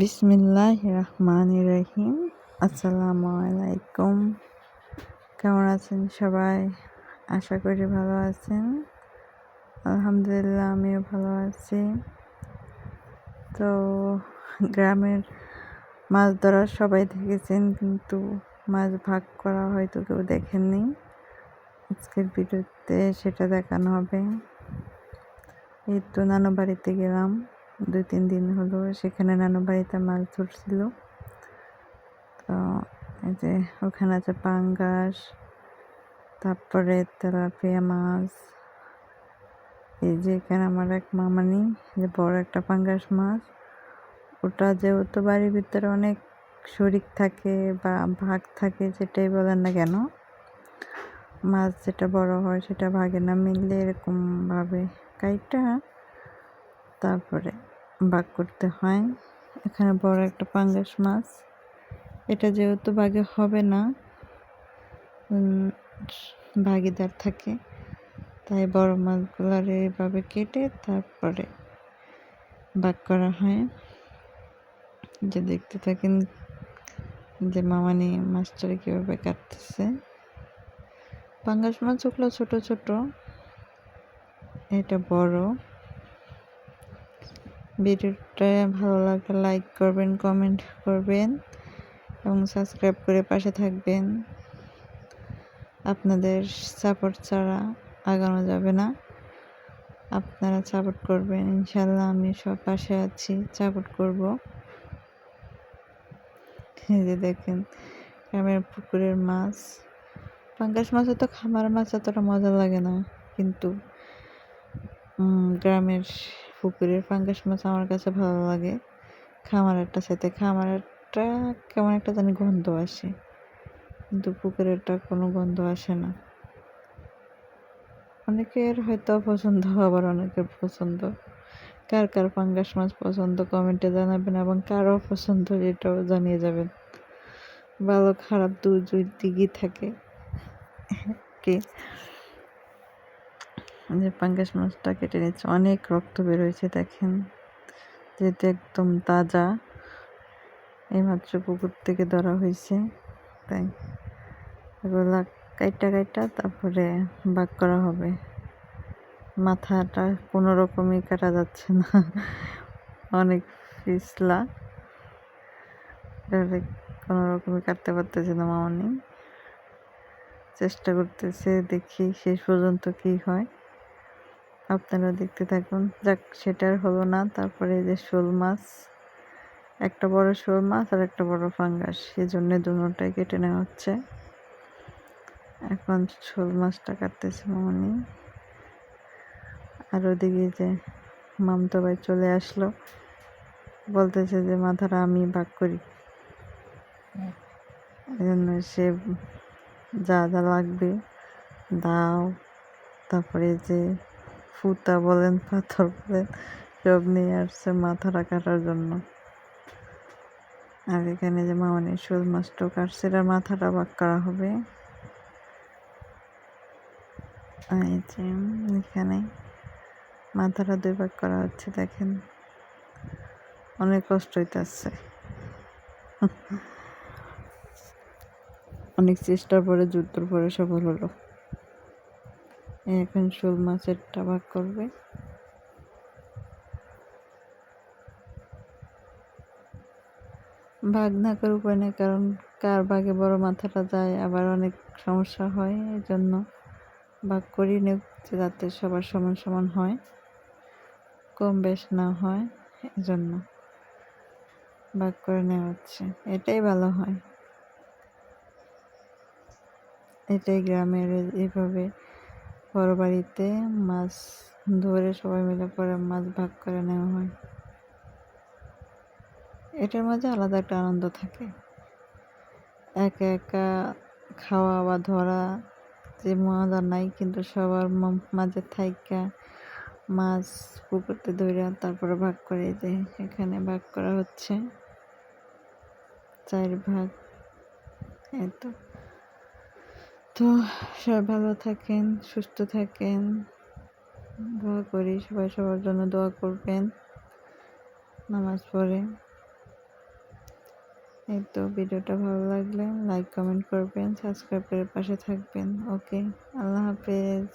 বিসমিল্লাহ রহমান রহিম আসসালামু আলাইকুম। কেমন আছেন সবাই? আশা করি ভালো আছেন। আলহামদুলিল্লাহ, আমিও ভালো আছি। তো গ্রামের মাছ ধরা সবাই দেখেছেন, কিন্তু মাছ ভাগ করা হয়তো কেউ দেখেননি। আজকের ভিডিওতে সেটা দেখানো হবে। এই তো নানু বাড়িতে গেলাম। দুই, তিন দিন হলো সেখানে নানু বাড়িতে মাছ ধরছিল। তো এই যে ওখানে আছে পাঙ্গাস, তারপরে তেলাপিয়া মাছ, এই যে এখানে আমার এক মামানি যে বড় একটা পাঙ্গাস মাছ। ওটা যেহেতু বাড়ির ভিতরে অনেক শরিক থাকে বা ভাগ থাকে, যেটাই বলেন না কেন, মাছ যেটা বড় হয় সেটা ভাগে না, মিললে এরকমভাবে কাইটা তারপরে ভাগ করতে হয়। এখানে বড় একটা পাঙ্গাস মাছ। এটা যেহেতু ভাগে হবে না ভাগিদার থাকে, তাই বড় মাছগুলার এইভাবে কেটে তারপরে ভাগ করা হয়। যে দেখতে থাকেন যে মামানি মাছটারে কীভাবে কাটতেছে। পাঙ্গাস মাছ ওগুলো ছোট ছোট, এটা বড়। ভিডিওটা ভালো লাগলে লাইক করবেন কমেন্ট করবেন এবং সাবস্ক্রাইব করে পাশে থাকবেন। আপনাদের সাপোর্ট ছাড়া আগানো যাবে না। আপনারা সাপোর্ট করবেন ইনশাল্লাহ আমি সব পাশে আছি সাপোর্ট করব। এই যে দেখেন, গ্রামের পুকুরের মাছ। পাঙ্গাস মাছ তো খামার মাছ এতটা মজা লাগে না। কিন্তু গ্রামের পুকুরের পাঙ্গাস মাছ আমার কাছে ভালো লাগে। খামারেরটা সাথে, খামারেরটা কেমন একটা জানি গন্ধ আসে। কিন্তু পুকুরেরটা কোনো গন্ধ আসে না। অনেকের হয়তো পছন্দ, আবার অনেকের পছন্দ। কার কার পাঙ্গাস মাছ পছন্দ কমেন্টে জানাবেন এবং কারও পছন্দ এটাও জানিয়ে যাবেন। ভালো খারাপ দু দুই দিকই থাকে। কি? যে পাঙ্গাস মাছটা কেটে নিচ্ছে। অনেক রক্ত বেরোয়েছে দেখেন। যেহেতু একদম তাজা, এইমাত্র পুকুর থেকে ধরা হয়েছে। তাই এগুলা কাইটা কাইটা তারপরে বাক করা হবে। মাথাটা কোনো রকমই কাটা যাচ্ছে না। অনেক পিছলা। কোনো রকমই কাটতে পারতেছে না মামনি। চেষ্টা করতেছে দেখি শেষ পর্যন্ত কি হয়। আপনারা দেখতে থাকুন। যাক সেটার হলো না। তারপরে এই যে শোল মাছ, একটা বড় শোল মাছ আর একটা বড় ফাঙ্গাস। সেই জন্য দুটাই কেটে নেওয়া হচ্ছে। এখন শোল মাছটা কাটতেছে মামনি। আর ওদিকে যে মামতো ভাই চলে আসলো। বলতেছে যে, মাথাটা আমি ভাগ করি। এই জন্য সে যা যা লাগবে দাও। তারপরে যে ফুতা বলেন, পাথর বলেন সব নিয়ে আসছে মাথাটা কাটার জন্য। আর এখানে যে মামানি শোল মাছটাও কাটছে এটার মাথাটা বাক করা হবে। এখানে মাথাটা দুই ভাগ করা হচ্ছে, দেখেন। অনেক কষ্ট হইতেছে। অনেক চেষ্টার পরে যুদ্ধর পরে সফল হলো। এখন শোল মাছের ভাগ করবে। ভাগ না করে উপায় নেই কারণ কার ভাগে বড় মাথাটা যায়, আবার অনেক সমস্যা হয় এই জন্য ভাগ করি নিচ্ছে যাতে সবার সমান সমান হয়, কম বেশ না হয়, এজন্য ভাগ করে নেওয়া হচ্ছে। এটাই ভালো হয়। এটাই গ্রামের এইভাবে বড় বাড়িতে মাছ ধরে সবাই মিলে পরে মাছ ভাগ করে নেওয়া হয়। এটার মাঝে আলাদা একটা আনন্দ থাকে। একা একা খাওয়া বা ধরা যে মজা নাই, কিন্তু সবার মাঝে থাইকা মাছ পুকুরতে ধরে তারপরে ভাগ করে যে এখানে ভাগ করা হচ্ছে। চার ভাগ এই তো তো সবাই ভালো থাকেন, সুস্থ থাকেন। দোয়া করি সবাই সবার জন্য দোয়া করবেন নামাজ পড়ে। এই তো ভিডিওটা ভালো লাগলে লাইক কমেন্ট করবেন সাবস্ক্রাইব করে পাশে থাকবেন। ওকে আল্লাহ হাফেজ।